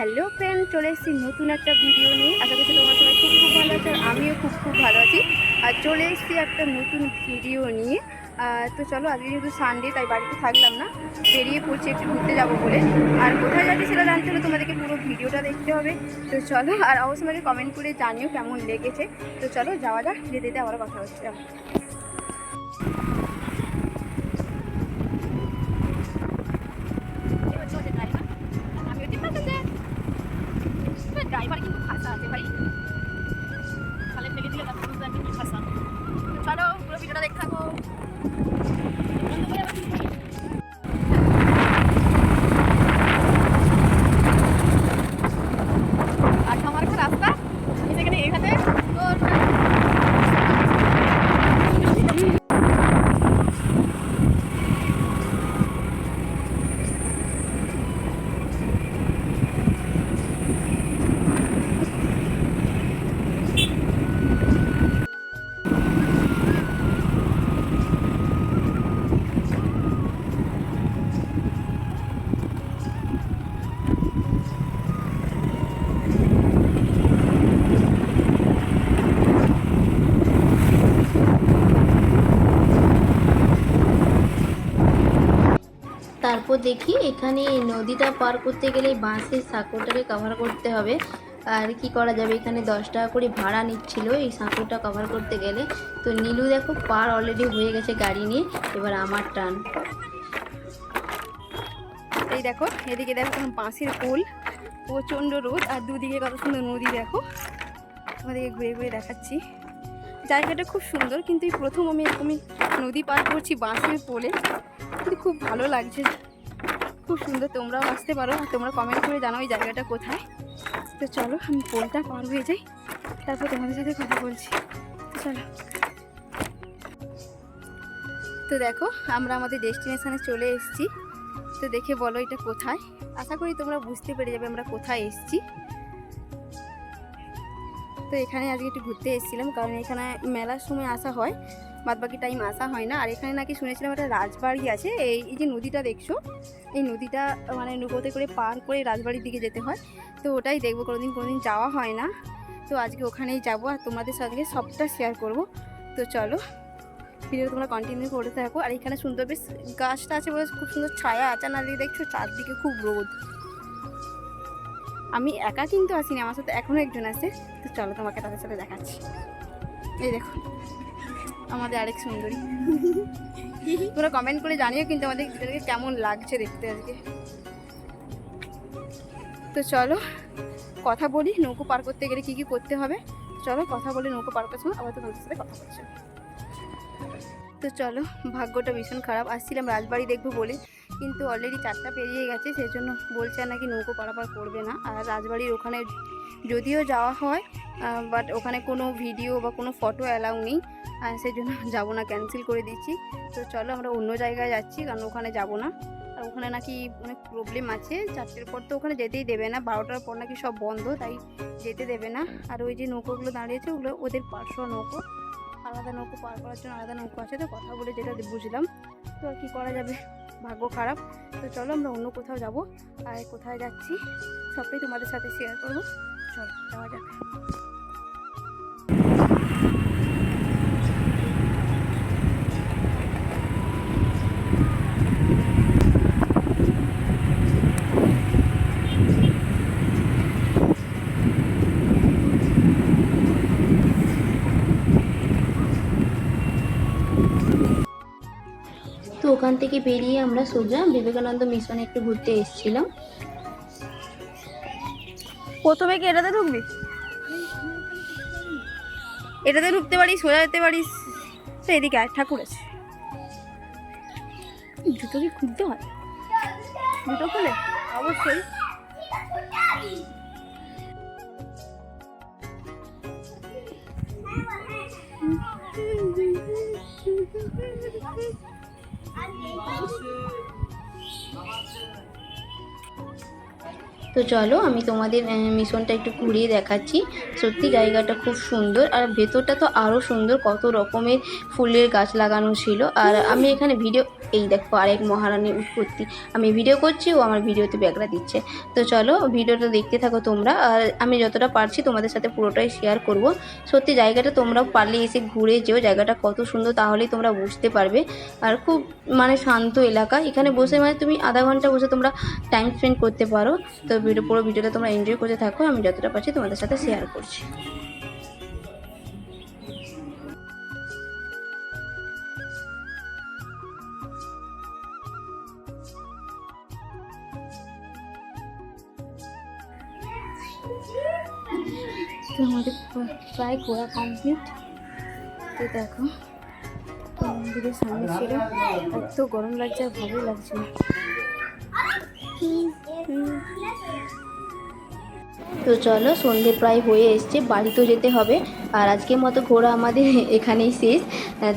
Hello friend চলে এসেছি নতুন একটা ভিডিও নিয়ে। আশা করছি তোমার সবাই খুব খুব ভালো আছে আর আমিও খুব খুব ভালো আছি। আর চলে এসেছি একটা নতুন ভিডিও নিয়ে। তো চলো আজকে যেহেতু সানডে তাই বাড়িতে থাকলাম না। বেরিয়ে পড়ছি একটু ঘুরতে যাব বলে। আর কোথায় যাচ্ছি সেটা জানতে হলে তোমাদেরকে পুরো ভিডিওটা দেখতে হবে। তো চলো, আর অবশ্যই আমাকে কমেন্ট করে জানিও কেমন লেগেছে। তো চলো যাওয়া যাক, যেতে যেতে আবার কথা হচ্ছে। দেখি, এখানে নদীটা পার করতে গেলে বাঁশের সাঁকোটাকে কভার করতে হবে। আর কি করা যাবে, এখানে দশ টাকা করে ভাড়া নিচ্ছিল, এই সাঁকোটা কভার করতে গেলে। তো নীলু দেখো, পার অলরেডি হয়ে গেছে গাড়ি নিয়ে, এবার আমার টান। এই দেখো, এদিকে দেখো কোনো বাঁশের পোল প্রচণ্ড রোদ, আর দুদিকে কত সুন্দর নদী দেখো। আমাদেরকে ঘুরে ঘুরে দেখাচ্ছি। জায়গাটা খুব সুন্দর, কিন্তু এই প্রথম আমি এরকমই নদী পার করছি বাঁশের পোলে কিন্তু খুব ভালো লাগছে। খুব সুন্দর, তোমরাও আসতে পারো। তোমরা কমেন্ট করে জানাও এই জায়গাটা কোথায়। তো চলো, আমি পোলটা পার হয়ে যাই। তারপর তোমাদের সাথে কথা বলছি। চলো। তো দেখো, আমরা আমাদের ডেস্টিনেশানে চলে এসেছি। তো দেখে বলো এটা কোথায়? আশা করি তোমরা বুঝতে পেরে যাবে আমরা কোথায় এসেছি। তো এখানে আজকে একটু ঘুরতে এসেছিলাম, কারণ এখানে মেলার সময় আসা হয় বাদ বাকি টাইম আসা হয় না। আর এখানে নাকি শুনেছিলাম একটা রাজবাড়ি আছে, এই যে নদীটা দেখছ? এই নদীটা মানে নৌকোতে করে পার করে রাজবাড়ির দিকে যেতে হয়। তো ওটাই দেখব, কোনোদিন কোনোদিন যাওয়া হয় না। তো আজকে ওখানেই যাব আর তোমাদের সঙ্গে সবটা শেয়ার করব। তো চলো ভিডিও তোমরা কন্টিনিউ করতে থাকো। আর এখানে সুন্দর বেশ গাছটা আছে বলে খুব সুন্দর ছায়া আছে না দেখছ চারদিকে খুব রোদ। আমি একা কিন্তু আসিনি আমার সাথে এখনও একজন আছে। তো চলো তোমাকে তাদের সাথে দেখাচ্ছি। এই দেখো, আমাদের আরেক সুন্দরী। তোমরা কমেন্ট করে জানিও কিন্তু আমাদের ভিডিওটাকে কেমন লাগছে দেখতে আজকে। তো চলো, কথা বলি, নৌকো পার করতে গেলে কি কি করতে হবে? চলো কথা বলি, নৌকো পার সময় আবার তোমাদের সাথে কথা বলছি। তো চলো, ভাগ্যটা ভীষণ খারাপ। আসছিলাম রাজবাড়ি দেখব বলে। কিন্তু অলরেডি চারটা পেরিয়ে গেছে সেই জন্য বলছে নাকি নৌকো পারাপার করবে না। আর রাজবাড়ির ওখানে যদিও যাওয়া হয় বাট ওখানে কোনো ভিডিও বা কোনো ফটো অ্যালাউ নেই সেই জন্য যাব না ক্যান্সেল করে দিচ্ছি। তো চলো আমরা অন্য জায়গায় যাচ্ছি, কারণ ওখানে যাব না। আর ওখানে নাকি অনেক প্রবলেম আছে, চারটের পর তো ওখানে যেতেই দেবে না, বারোটার পর নাকি সব বন্ধ, তাই যেতে দেবে না। আর ওই যে নৌকোগুলো দাঁড়িয়েছে, ওগুলো ওদের পার্শ্ব নৌকো, আলাদা নৌকো পার করার জন্য আলাদা নৌকো আছে, তো কথা বলে যেটা বুঝলাম। তো আর কী করা যাবে? ভাগ্য খারাপ। তো চলো আমরা অন্য কোথাও যাব। আর কোথায় যাচ্ছি, সবটাই তোমাদের সাথে শেয়ার করব। চলো, যাওয়া যাক। ওখান থেকে বেরিয়ে আমরা সোজা বিবেকানন্দ মিশনে একটু ঘুরতে এসেছিলাম। প্রথমে কি এটাতে ঢুকবি? এটাতে ঢুকতে পারিস সোজা যেতে পারিস তো এদিকে আর ঠাকুর আছে। জুতো কি খুলতে হয়? জুতো খুলে? অবশ্যই। Thank you. তো চলো আমি তোমাদের মিশনটা একটু ঘুরিয়ে দেখাচ্ছি। সত্যি জায়গাটা খুব সুন্দর আর ভেতরটা তো আরও সুন্দর, কত রকমের ফুলের গাছ লাগানো ছিল। আর আমি এখানে ভিডিও এই দেখো আরেক মহারানীর উৎপত্তি। আমি ভিডিও করছি, ও আমার ভিডিওতে ব্যাগরা দিচ্ছে। তো চলো ভিডিওটা দেখতে থাকো তোমরা। আর আমি যতটা পারছি তোমাদের সাথে পুরোটাই শেয়ার করব। সত্যি জায়গাটা তোমরাও পারলে এসে ঘুরে যেও, জায়গাটা কত সুন্দর তাহলেই তোমরা বুঝতে পারবে। আর খুব মানে শান্ত এলাকা। এখানে বসে মানে তুমি আধা ঘণ্টা বসে তোমরা টাইম স্পেন্ড করতে পারো। তো ভিডিও পুরো ভিডিওটা তোমরা এনজয় করতে থাকো, আমি যতটা পারছি তোমাদের সাথে শেয়ার করছি। তো আমাদের প্রায় ঘোরা কমপ্লিট তো দেখো মন্দিরের সামনে ছিল, এত গরম লাগছে আর ভালোই লাগছে না। তো চলো, সন্ধে প্রায় হয়ে এসছে, বাড়িতেও যেতে হবে। আর আজকের মতো ঘোরা আমাদের এখানেই শেষ।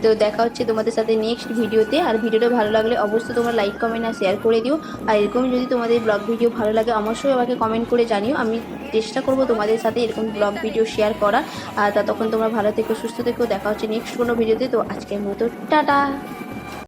তো দেখা হচ্ছে তোমাদের সাথে নেক্সট ভিডিওতে। আর ভিডিওটা ভালো লাগলে অবশ্যই তোমরা লাইক কমেন্ট আর শেয়ার করে দিও। আর এরকম যদি তোমাদের ব্লগ ভিডিও ভালো লাগে, অবশ্যই আমাকে কমেন্ট করে জানিও। আমি চেষ্টা করব তোমাদের সাথে এরকম ব্লগ ভিডিও শেয়ার করার। আর ততক্ষণ তোমরা ভালো থেকো, সুস্থ থেকো। দেখা হচ্ছে নেক্সট কোনো ভিডিওতে। তো আজকের মতো, টাটা!